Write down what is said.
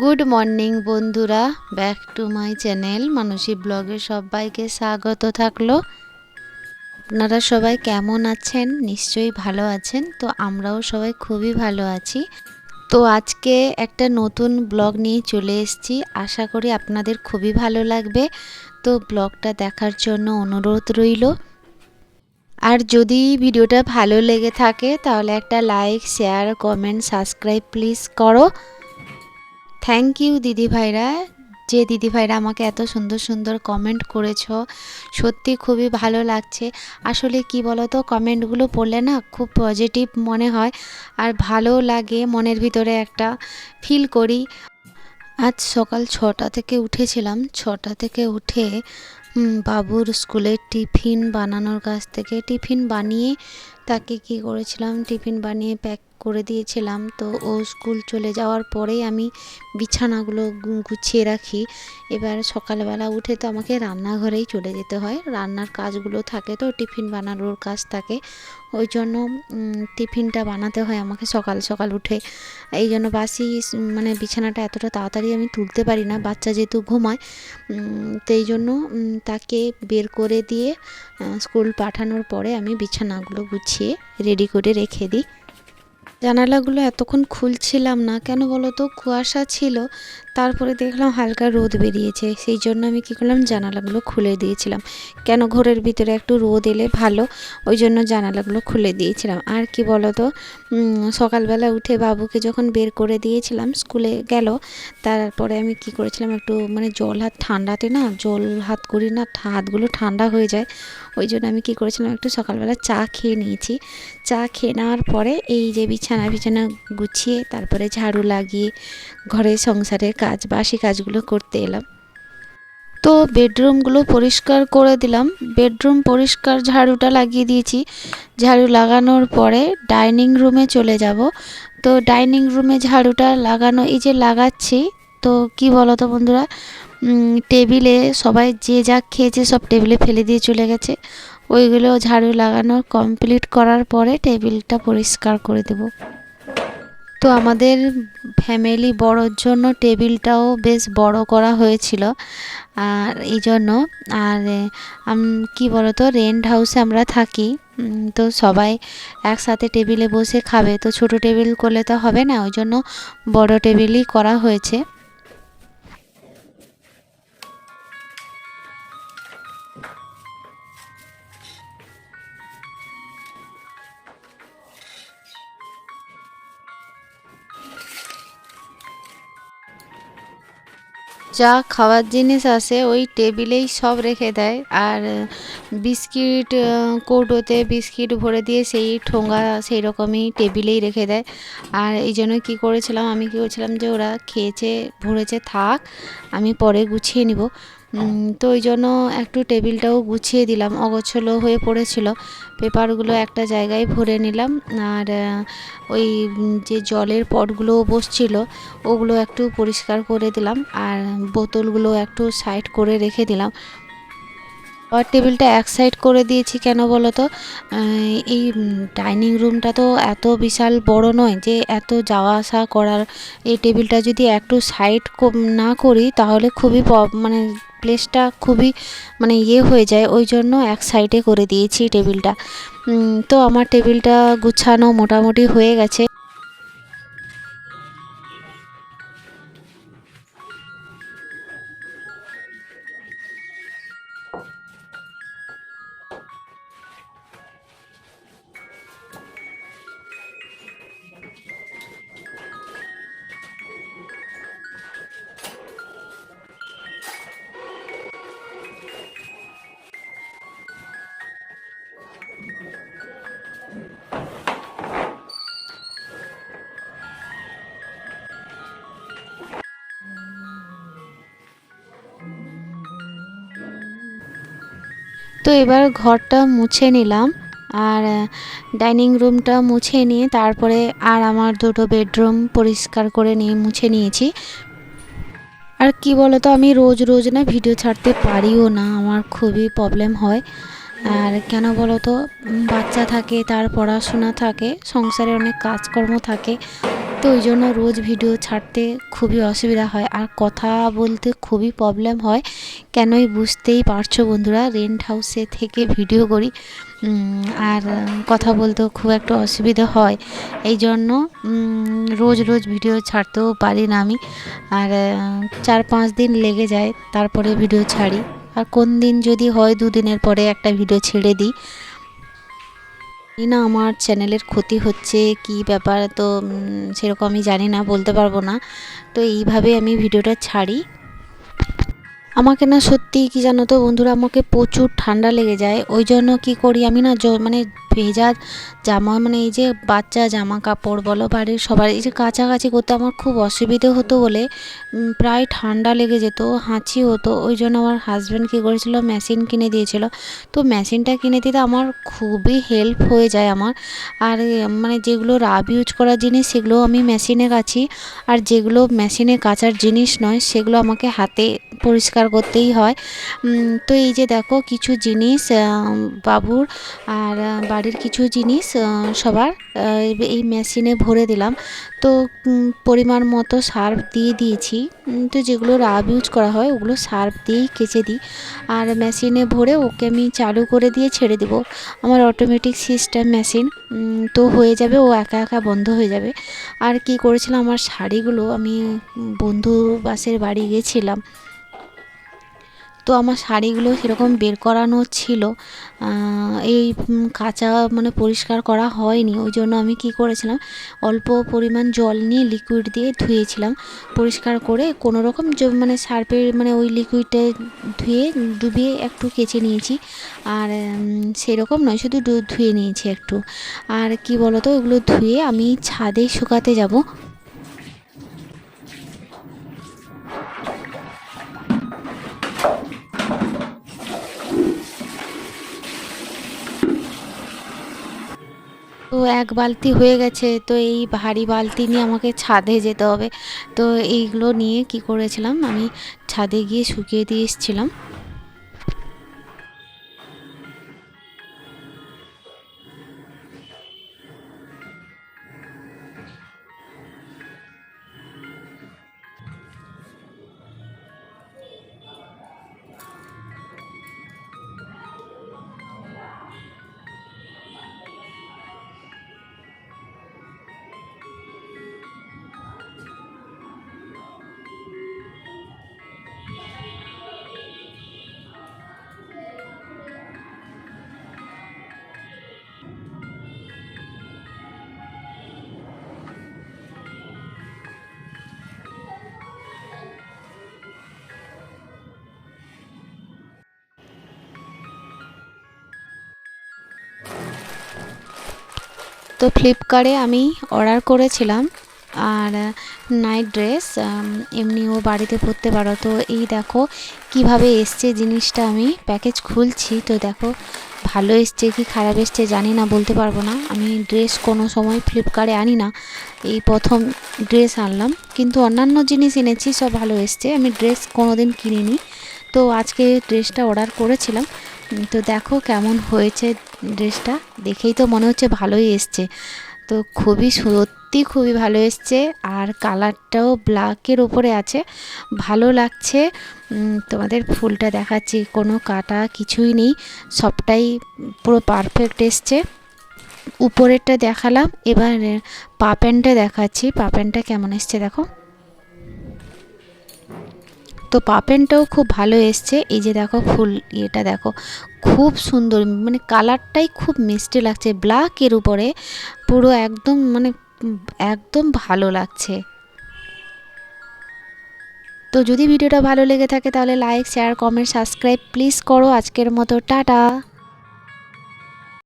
Good morning বন্ধুরা। Back to my channel Mansi ব্লগে সবাইকে স্বাগত থাকল। আপনারা সবাই কেমন আছেন? নিশ্চয়ই ভালো আছেন। তো আমরাও সবাই খুবই ভালো আছি। তো আজকে একটা নতুন ব্লগ নিয়ে চলে এসেছি। আশা করি আপনাদের খুবই ভালো লাগবে। তো ব্লগটা দেখার জন্য অনুরোধ রইল। আর যদি ভিডিওটা ভালো লেগে থাকে, তাহলে একটা like share comment subscribe please করো। থ্যাংক ইউ দিদি ভাইরা। যে দিদি ভাইরা আমাকে এত সুন্দর সুন্দর কমেন্ট করেছ, সত্যি খুবই ভালো লাগছে। আসলে কি বলো তো কমেন্টগুলো পড়লে না খুব পজিটিভ মনে হয়, আর ভালো লাগে মনের ভিতরে একটা ফিল করি। আজ সকাল ছটা থেকে উঠেছিলাম, ছটা থেকে উঠে বাবুর স্কুলের টিফিন বানানোর কাছ থেকে টিফিন বানিয়ে তাকে কি করেছিলাম, টিফিন বানিয়ে প্যাক করে দিয়েছিলাম। তো ও স্কুল চলে যাওয়ার পরেই আমি বিছানাগুলো গুছিয়ে রাখি। এবার সকালবেলা উঠে তো আমাকে রান্নাঘরেই চলে যেতে হয়। রান্নার কাজগুলো থাকে তো, টিফিন বানানোর কাজ থাকে। ওই জন্য টিফিনটা বানাতে হয় আমাকে সকাল সকাল উঠে। এই জন্য বাসি মানে বিছানাটা এতটা তাড়াতাড়ি আমি তুলতে পারি না, বাচ্চা যেহেতু ঘুমায়। তো এই জন্য তাকে বের করে দিয়ে স্কুল পাঠানোর পরে আমি বিছানাগুলো গুছিয়ে রেডি করে রেখে দিই। জানালাগুলো এতক্ষণ খুলছিলাম না। কেন বলো তো? কুয়াশা ছিল, তারপরে দেখলাম হালকা রোদ বেরিয়েছে। সেই জন্য আমি কী করলাম? জানালাগুলো খুলে দিয়েছিলাম। কেন ঘরের ভিতরে একটু রোদ এলে ভালো? ওই জন্য জানালাগুলো খুলে দিয়েছিলাম। আর কি বলো তো? সকালবেলা উঠে বাবুকে যখন বের করে দিয়েছিলাম, স্কুলে গেল। তারপরে আমি কি করেছিলাম? একটু মানে জল হাত ঠান্ডাতে না, জল হাত করি না হাতগুলো ঠান্ডা হয়ে যায়। ওই জন্য আমি কি করেছিলাম? একটু সকালবেলা চা খেয়ে নিয়েছি। চা খেয়ে নেওয়ার পরে এই যে বিছানা বিছানা বিছানা গুছিয়ে তারপরে ঝাড়ু লাগিয়ে ঘরের সংসারের কাজ বাসি কাজগুলো করতে এলাম। তো বেডরুমগুলো পরিষ্কার করে দিলাম। বেডরুম পরিষ্কার ঝাড়ুটা লাগিয়ে দিয়েছি। ঝাড়ু লাগানোর পরে ডাইনিং রুমে চলে যাব। তো ডাইনিং রুমে ঝাড়ুটা লাগানো, এই যে লাগাচ্ছি, তো কি বলো তো বন্ধুরা টেবিলে সবাই যে যা খেয়েছে সব টেবিলে ফেলে দিয়ে চলে গেছে। ওইগুলো ঝাড়ু লাগানো কমপ্লিট করার পরে টেবিলটা পরিষ্কার করে দেব। তো আমাদের ফ্যামিলি বড়োর জন্য টেবিলটাও বেশ বড় করা হয়েছিল। আর এই জন্য, আর কি বলতো রেন্ট হাউসে আমরা থাকি। তো সবাই একসাথে টেবিলে বসে খাবে। তো ছোট টেবিল করলে তো হবে না, ওই জন্য বড় টেবিলই করা হয়েছে। যা খাওয়ার জিনিস আসে ওই টেবিলেই সব রেখে দেয়। আর বিস্কিট কৌটোতে বিস্কিট ভরে দিয়ে সেই ঠোঙা সেই রকমই টেবিলেই রেখে দেয়। আর এই জন্য কী করেছিলাম, আমি কী করেছিলাম যে ওরা খেয়েছে, ভরেছে, থাক, আমি পরে গুছিয়ে নিব। তো ওই জন্য একটু টেবিলটাও গুছিয়ে দিলাম, অগোছলো হয়ে পড়েছিল। পেপারগুলো একটা জায়গায় ভরে নিলাম, আর ওই যে জলের পটগুলো বসছিল, ওগুলো একটু পরিষ্কার করে দিলাম, আর বোতলগুলো একটু সাইড করে রেখে দিলাম। আর টেবিলটা এক সাইড করে দিয়েছি কেন বলো তো? এই ডাইনিং রুমটা তো এত বিশাল বড় নয় যে এত যাওয়া আসা করার, এই টেবিলটা যদি একটু সাইড না করি তাহলে খুবই মানে প্লেসটা খুবই মানে ইয়ে হয়ে যায়। ওই জন্য এক সাইডে করে দিয়েছি টেবিলটা তো আমার টেবিলটা গুছানো মোটামুটি হয়ে গেছে। তো এবার ঘরটা মুছে নিলাম আর ডাইনিং রুমটা মুছে নিয়ে তারপরে আর আমার দুটো বেডরুম পরিষ্কার করে নিয়ে মুছে নিয়েছি। আর কি বলতো, আমি রোজ রোজ না ভিডিও ছাড়তে পারিও না, আমার খুবই প্রবলেম হয়। আর কেন বলো তো বাচ্চা থাকে, তার পড়াশোনা থাকে, সংসারে অনেক কাজকর্ম থাকে তো ওই জন্য রোজ ভিডিও ছাড়তে খুবই অসুবিধা হয়। আর কথা বলতে খুবই প্রবলেম হয়। কেনই বুঝতেই পারছ বন্ধুরা রেন্ট হাউসে থেকে ভিডিও করি। আর কথা বলতেও খুব একটা অসুবিধা হয়। এই জন্য রোজ রোজ ভিডিও ছাড়তেও পারি না আমি। আর চার পাঁচ দিন লেগে যায়, তারপরে ভিডিও ছাড়ি। আর কোন দিন যদি হয়, দুদিনের পরে একটা ভিডিও ছেড়ে দিই। জানি না আমার চ্যানেলের ক্ষতি হচ্ছে, কি ব্যাপার, তো সেরকম আমি জানি না, বলতে পারব না। তো এইভাবে আমি ভিডিওটা ছাড়ি। আমাকে না সত্যি কি জানো তো বন্ধুরা, আমাকে প্রচুর ঠান্ডা লেগে যায়। ওই জন্য কি করি আমি না মানে ভেজা জামা মানে এই যে বাচ্চা জামা কাপড় বলো, বাড়ির সবার, এই যে কাছাকাছি করতে আমার খুব অসুবিধে হতো বলে প্রায় ঠান্ডা লেগে যেত, হাঁচি হতো। ওই জন্য আমার হাজব্যান্ড কী করেছিল মেশিন কিনে দিয়েছিল। তো মেশিনটা কিনে দিতে আমার খুবই হেল্প হয়ে যায় আমার। আর মানে যেগুলো রাব ইউজ করার জিনিস, সেগুলো আমি মেশিনে কাছি আর যেগুলো মেশিনে কাচার জিনিস নয়, সেগুলো আমাকে হাতে পরিষ্কার করতেই হয়। তো এই যে দেখো, কিছু জিনিস বাবুর আর বাড়ির কিছু জিনিস সবার এই মেশিনে ভরে দিলাম। তো পরিমাণ মতো সার্ফ দিয়ে দিয়েছি। তো যেগুলো রাব ইউজ করা হয়, ওগুলো সার্ফ দিয়েই কেচে দিই। আর মেশিনে ভরে ওকে আমি চালু করে দিয়ে ছেড়ে দেবো। আমার অটোমেটিক সিস্টেম মেশিন তো হয়ে যাবে, ও একা একা বন্ধ হয়ে যাবে। আর কি করেছিলাম, আমার শাড়িগুলো আমি বন্ধু বাসের বাড়ি গেছিলাম। তো আমার শাড়িগুলো সেরকম বের করানো ছিল। এই কাঁচা মানে পরিষ্কার করা হয়নি। ওই জন্য আমি কি করেছিলাম, অল্প পরিমাণ জল নিয়ে লিকুইড দিয়ে ধুয়েছিলাম। পরিষ্কার করে কোনো রকম মানে সার্ফের মানে ওই লিকুইডে ধুয়ে ডুবিয়ে একটু কেচে নিয়েছি। আর সেরকম নয়, শুধু ধুয়ে নিয়েছি একটু। আর কি বলতো, ওগুলো ধুয়ে আমি ছাদে শুকাতে যাব। তো এক বালতি হয়ে গেছে, তো এই ভারী বালতি নিয়ে আমাকে ছাদে যেতে হবে। তো এইগুলো নিয়ে কি করেছিলাম, আমি ছাদে গিয়ে শুকিয়ে দিয়ে এসেছিলাম। তো ফ্লিপকার্টে আমি অর্ডার করেছিলাম। আর নাইট ড্রেস এমনিও বাড়িতে পরতে পারো। তো এই দেখো কীভাবে এসছে জিনিসটা আমি প্যাকেজ খুলছি। তো দেখো, ভালো এসছে কি খারাপ এসছে জানি না, বলতে পারব না। আমি ড্রেস কোনো সময় ফ্লিপকার্টে আনি না। এই প্রথম ড্রেস আনলাম। কিন্তু অন্যান্য জিনিস এনেছি, সব ভালো এসছে। আমি ড্রেস কোনো দিন কিনিনি। তো আজকে ড্রেসটা অর্ডার করেছিলাম। তো দেখো কেমন হয়েছে ড্রেসটা। দেখেই তো মনে হচ্ছে ভালোই এসছে। তো খুবই সত্যি খুবই ভালো এসছে আর কালারটাও ব্ল্যাকের ওপরে আছে। ভালো লাগছে। তোমাদের ফুলটা দেখাচ্ছি, কোনো কাটা কিছুই নেই। সবটাই পুরো পারফেক্ট এসছে। উপরেরটা দেখালাম, এবার পা প্যান্টটা দেখাচ্ছি। পা প্যান্টটা কেমন এসছে দেখো। তো পাপেনটাও খুব ভালো এসছে। এই যে দেখো ফুল এটা দেখো। খুব সুন্দর মানে কালারটাই খুব মিষ্টি লাগছে। ব্ল্যাকের উপরে পুরো একদম মানে একদম ভালো লাগছে। তো যদি ভিডিওটা ভালো লেগে থাকে তাহলে like share comment subscribe please করো। আজকের মতো টাটা।